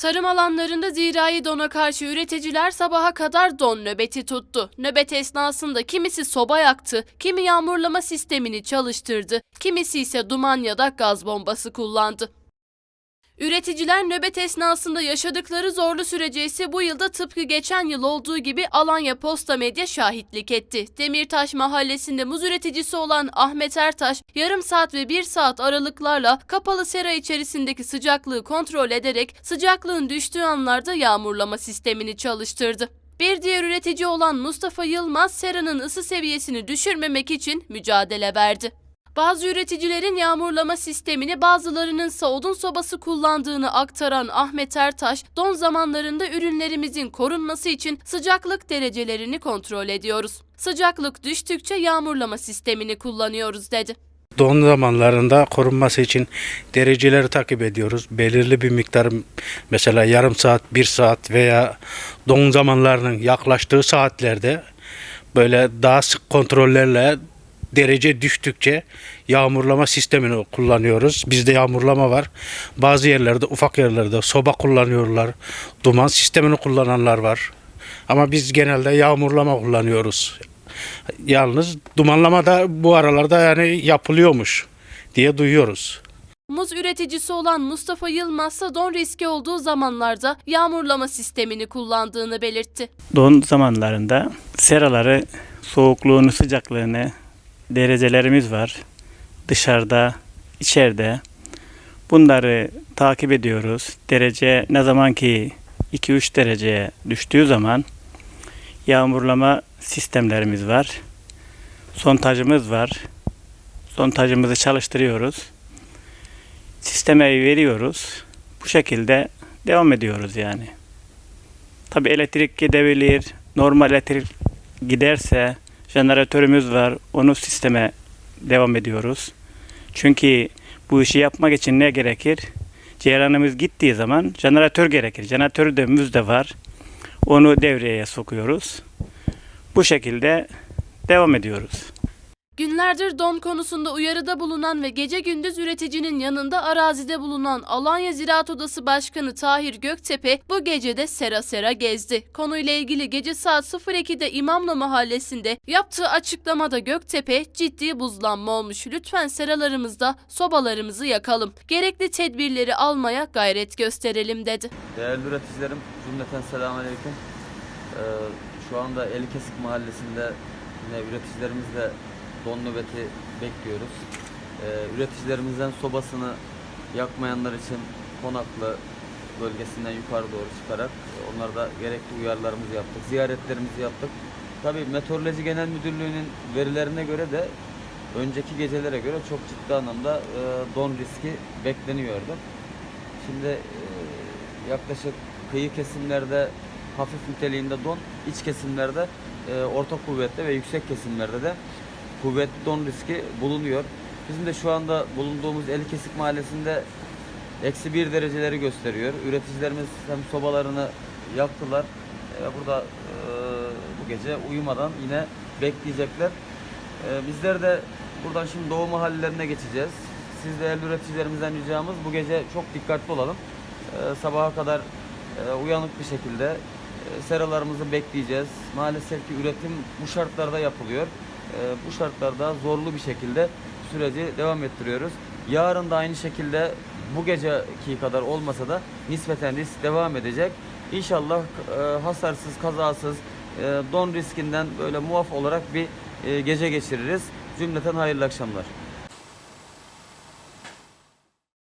Tarım alanlarında zirai dona karşı üreticiler sabaha kadar don nöbeti tuttu. Nöbet esnasında kimisi soba yaktı, kimi yağmurlama sistemini çalıştırdı, kimisi ise duman ya da gaz bombası kullandı. Üreticiler nöbet esnasında yaşadıkları zorlu sürece ise bu yılda tıpkı geçen yıl olduğu gibi Alanya Posta Medya şahitlik etti. Demirtaş mahallesinde muz üreticisi olan Ahmet Ertaş yarım saat ve bir saat aralıklarla kapalı sera içerisindeki sıcaklığı kontrol ederek sıcaklığın düştüğü anlarda yağmurlama sistemini çalıştırdı. Bir diğer üretici olan Mustafa Yılmaz seranın ısı seviyesini düşürmemek için mücadele verdi. Bazı üreticilerin yağmurlama sistemini bazılarının odun sobası kullandığını aktaran Ahmet Ertaş, don zamanlarında ürünlerimizin korunması için sıcaklık derecelerini kontrol ediyoruz. Sıcaklık düştükçe yağmurlama sistemini kullanıyoruz dedi. Don zamanlarında korunması için dereceleri takip ediyoruz. Belirli bir miktar mesela yarım saat, bir saat veya don zamanlarının yaklaştığı saatlerde böyle daha sık kontrollerle derece düştükçe yağmurlama sistemini kullanıyoruz. Bizde yağmurlama var. Bazı yerlerde, ufak yerlerde soba kullanıyorlar. Duman sistemini kullananlar var. Ama biz genelde yağmurlama kullanıyoruz. Yalnız dumanlama da bu aralarda yani yapılıyormuş diye duyuyoruz. Muz üreticisi olan Mustafa Yılmaz ise don riski olduğu zamanlarda yağmurlama sistemini kullandığını belirtti. Don zamanlarında seraları soğukluğunu, sıcaklığını derecelerimiz var. Dışarıda, içeride. Bunları takip ediyoruz. Derece ne zaman ki 2-3 dereceye düştüğü zaman yağmurlama sistemlerimiz var. Sontajımız var. Sontajımızı çalıştırıyoruz. Sisteme veriyoruz. Bu şekilde devam ediyoruz yani. Tabi elektrik gidebilir. Normal elektrik giderse jeneratörümüz var. Onu sisteme devam ediyoruz. Çünkü bu işi yapmak için ne gerekir? Ceyranımız gittiği zaman jeneratör gerekir. Jeneratörümüz de var. Onu devreye sokuyoruz. Bu şekilde devam ediyoruz. Günlerdir don konusunda uyarıda bulunan ve gece gündüz üreticinin yanında arazide bulunan Alanya Ziraat Odası Başkanı Tahir Göktepe bu gece de sera sera gezdi. Konuyla ilgili gece saat 02'de İmamlı Mahallesi'nde yaptığı açıklamada Göktepe ciddi buzlanma olmuş. Lütfen seralarımızda sobalarımızı yakalım. Gerekli tedbirleri almaya gayret gösterelim dedi. Değerli üreticilerim, cümleten selamünaleyküm. Ee, şu anda Elikesik Mahallesi'nde yine üreticilerimizle don nöbeti bekliyoruz. Ee, üreticilerimizden sobasını yakmayanlar için Konaklı bölgesinden yukarı doğru çıkarak e, onlarda gerekli uyarılarımızı yaptık, ziyaretlerimizi yaptık. Tabii Meteoroloji Genel Müdürlüğü'nün verilerine göre de önceki gecelere göre çok ciddi anlamda e, don riski bekleniyordu. Şimdi e, yaklaşık kıyı kesimlerde hafif niteliğinde don, iç kesimlerde e, orta kuvvetli ve yüksek kesimlerde de kuvvetli don riski bulunuyor. Bizim de şu anda bulunduğumuz Elikesik Mahallesi'nde eksi bir dereceleri gösteriyor. Üreticilerimiz hem sobalarını yaktılar. E, burada e, bu gece uyumadan yine bekleyecekler. E, bizler de buradan şimdi doğu mahallelerine geçeceğiz. Siz değerli üreticilerimizden ricamız bu gece çok dikkatli olalım. E, sabaha kadar e, uyanık bir şekilde e, seralarımızı bekleyeceğiz. Maalesef ki üretim bu şartlarda yapılıyor. E, bu şartlarda zorlu bir şekilde süreci devam ettiriyoruz. Yarın da aynı şekilde bu geceki kadar olmasa da nispeten risk devam edecek. İnşallah e, hasarsız, kazasız, e, don riskinden böyle muaf olarak bir e, gece geçiririz. Cümleten hayırlı akşamlar.